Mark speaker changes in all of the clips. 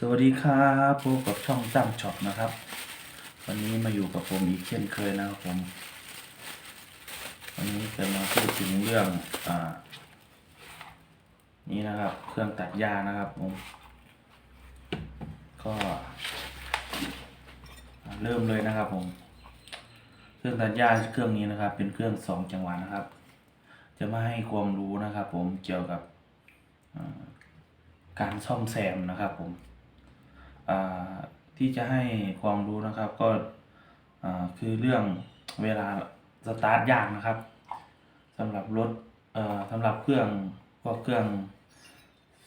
Speaker 1: สวัสดีครับพบกับช่องตั้มช็อปนะครับ วันนี้มาอยู่กับผมอีกเช่นเคยนะครับผม วันนี้จะมาพูดถึงเรื่องอ่า นี้นะครับ เครื่องตัดหญ้านะครับผม ก็ เริ่มเลยนะครับผม เครื่องตัดหญ้าเครื่องนี้นะครับ เป็นเครื่องสองจังหวะนะครับ จะมาให้ความรู้นะครับ ผมเกี่ยวกับการซ่อมแซมนะครับผม ที่จะให้ความรู้นะครับก็คือเรื่องเวลาสตาร์ทยากนะครับสำหรับรถสำหรับเครื่องพวกเครื่อง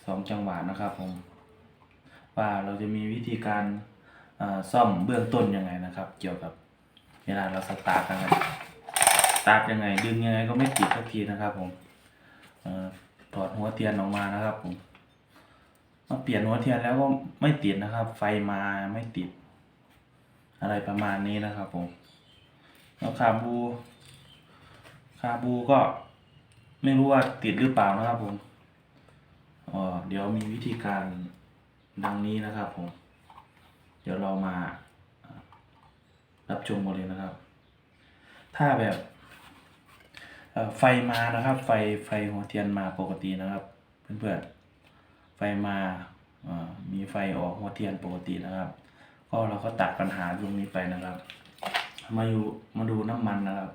Speaker 1: สองจังหวะนะครับผมว่าเราจะมีวิธีการซ่อมเบื้องต้นยังไงนะครับ เกี่ยวกับเวลาเราสตาร์ทยังไงสตาร์ทยังไงดึงยังไงก็ไม่ติดสักทีนะครับผมต่อถอดหัวเทียนออกมานะครับผม มาเปลี่ยนหัวเทียนแล้วก็ไม่ติดนะครับ ไฟมาไม่ติด อะไรประมาณนี้นะครับผมแล้วคาบู คาบูก็ไม่รู้ว่าติดหรือเปล่านะครับผมเอ่อเดี๋ยวมีวิธีการดังนี้นะครับผม เดี๋ยวเรามารับชมกันเลยนะครับ ถ้าแบบไฟมานะครับ ไฟไฟหัวเทียนมาปกตินะครับ เพื่อนๆ มาอ่มีไฟออกหัวเทียนปกตินะครับ ก็เราก็ตัดปัญหาตรงนี้ไปนะครับ มาดูมาดูน้ำมันนะครับ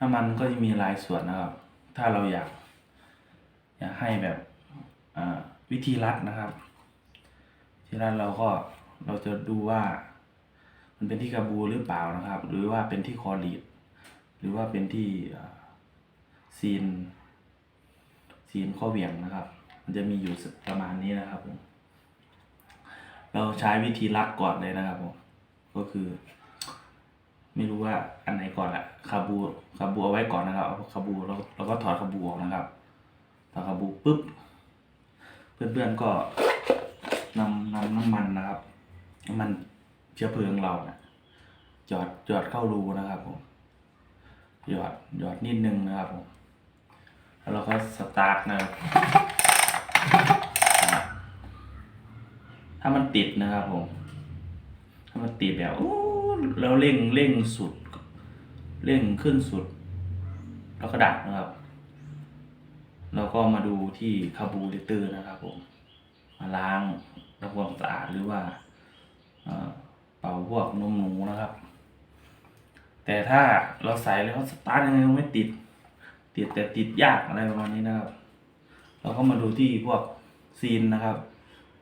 Speaker 1: น้ำมันก็จะมีหลายส่วนนะครับ ถ้าเราอยาก อยากให้แบบอ่าวิธีรัดนะครับ ที่รัดเราก็เราจะดูว่า มันเป็นที่กระบูหรือเปล่านะครับ หรือว่าเป็นที่คอลีดหรือว่าเป็นที่ซีนซีนข้อเหวี่ยงนะครับ มันจะมีอยู่ประมาณนี้นะครับผม เราใช้วิธีรัดก่อนเลยนะครับผม ก็คือ ไม่รู้ว่าอันไหนก่อนละคาบูคาบูเอาไว้ก่อนนะครับเอาคาบูเราเราก็ถอดคาบูออกนะครับถอดคาบูปุ๊บ เพื่อนๆก็นำนำน้ำมันนะครับน้ำมันเชื้อเพลิงเรานะหยอดหยอดเข้ารูนะครับผมหยอดหยอดนิดนึงนะครับผมแล้วเราก็สตาร์ทนะครับ ถ้ามันติดนะครับผม ถ้ามันติดแบบโอ้แล้วเร่งเร่งสุด เร่งขึ้นสุด แล้วก็ดับนะครับแล้วก็มาดูที่คาบูเรเตอร์นะครับผม มาล้างทำความสะอาดหรือว่าเป่าพวกนมหนูนะครับ แต่ถ้าเราใส่แล้วสตาร์ทยังไงก็ไม่ติด ติดแต่ติดยากอะไรประมาณนี้นะครับ เราก็มาดูที่พวกซีนนะครับ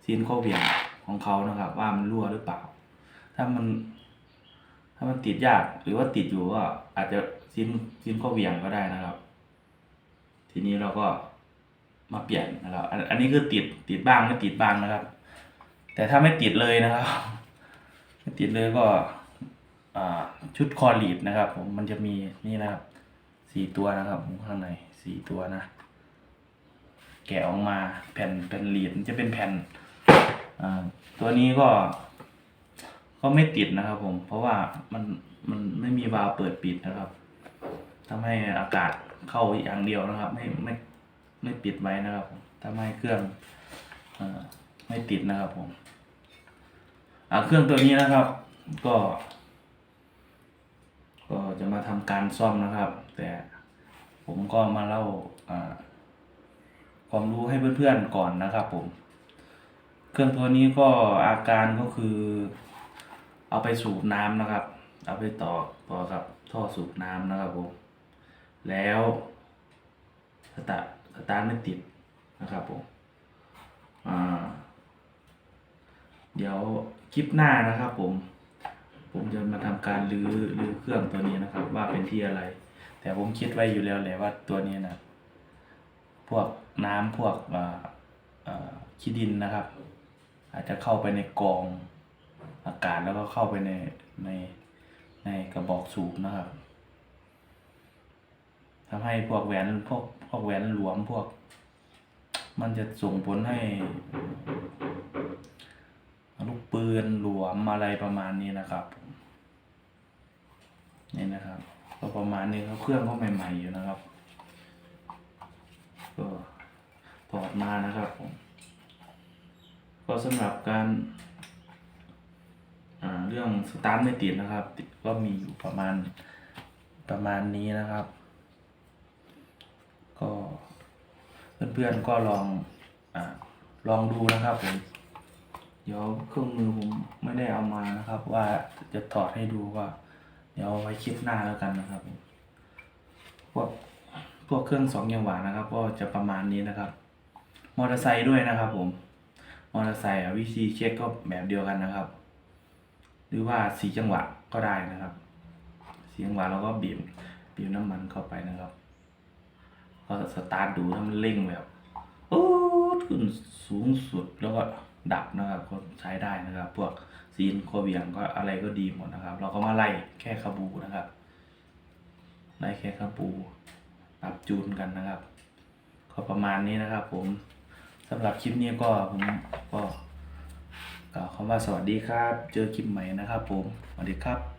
Speaker 1: ซีนข้อเหวี่ยง ของเขานะครับ ว่ามันรั่วหรือเปล่า ถ้ามัน ถ้ามันติดยากหรือว่าติดอยู่ก็อาจจะซีนซีนข้อเวียงก็ได้นะครับ ทีนี้เราก็มาเปลี่ยนนะครับอันนี้คือติดติดบ้างไม่ติดบ้างนะครับ แต่ถ้าไม่ติดเลยนะครับไม่ติดเลยก็ชุดคอลีดนะครับ ผมมันจะมีนี่นะครับสี่ตัวนะครับผมข้างในสี่ตัวนะ แกะออกมาแผ่นแผ่นลีดมันจะเป็นแผ่น ตัวนี้ก็ ก็ไม่ติดนะครับ ผม เพราะว่ามันมันไม่มีวาล์วเปิดปิดนะครับทำให้อากาศเข้าอย่างเดียวนะครับ ไม่ไม่ไม่ปิดไว้นะครับผมทำให้เครื่องอไม่ติดนะครับ ผมเครื่องตัวนี้นะครับ ก็ ก็จะมาทำการซ่อมนะครับ แต่ผมก็มาเล่าความรู้ให้เพื่อนๆก่อนนะครับ ผม เครื่องตัวนี้ก็อาการก็คือ เอาไปสูบน้ำนะครับ เอาไปต่อต่อกับท่อสูบน้ำนะครับผมแล้วสตาร์สตาร์ทไม่ติดนะครับผมอ่าเดี๋ยวคลิปหน้านะครับผม ผมจะมาทำการรื้อรื้อเครื่องตัวนี้นะครับ ว่าเป็นที่อะไร แต่ผมคิดไว้อยู่แล้วแหละว่าตัวนี้นะพวกน้ำพวกอ่าอ่าขี้ดินนะครับ อาจจะเข้าไปในกองอากาศแล้วก็เข้าไปในในในกระบอกสูบนะครับทำให้พวกแหวนพวกพวกแหวนหลวมพวก มันจะส่งผลให้ลูกปืนหลวมอะไรประมาณนี้นะครับนี่นะครับ ก็ประมาณนี้ครับเครื่องก็ใหม่ ๆอยู่นะครับก็ถอดมานะครับผม ก็สำหรับการเรื่องสตาร์ทไม่ติดนะครับ ก็มีอยู่ประมาณประมาณนี้นะครับ ก็เพื่อนๆก็ลองอลองดูนะครับผมเดี๋ยวเครื่องมือผมไม่ได้เอามานะครับ ว่าจะถอดให้ดูว่า เดี๋ยวไว้คลิปหน้าแล้วกันนะครับพวกพวกเครื่องสองจังหวะนะครับ ก็จะประมาณนี้นะครับ มอเตอร์ไซค์ด้วยนะครับผม มอเตอร์ไซค์วิธีเช็คก็แบบเดียวกันนะครับ หรือว่าสีจังหวะก็ได้นะครับ สีจังหวะเราก็บีบบีบน้ำมันเข้าไปนะครับก็สตาร์ทดูถ้ามันเร่งแบบโอ้ขึ้นสูงสุดแล้วก็ดับนะครับก็ใช้ได้นะครับ พวกซีนโคเวียงก็อะไรก็ดีหมดนะครับ เราก็มาไล่แค่ขบูนะครับไล่แค่ขบูปรับจูนกันนะครับ ก็ประมาณนี้นะครับผมำหรับคลิปนี้ก็ผมก็กล่าวคำว่าสวัสดีครับ เจอคลิปใหม่นะครับผม สวัสดีครับ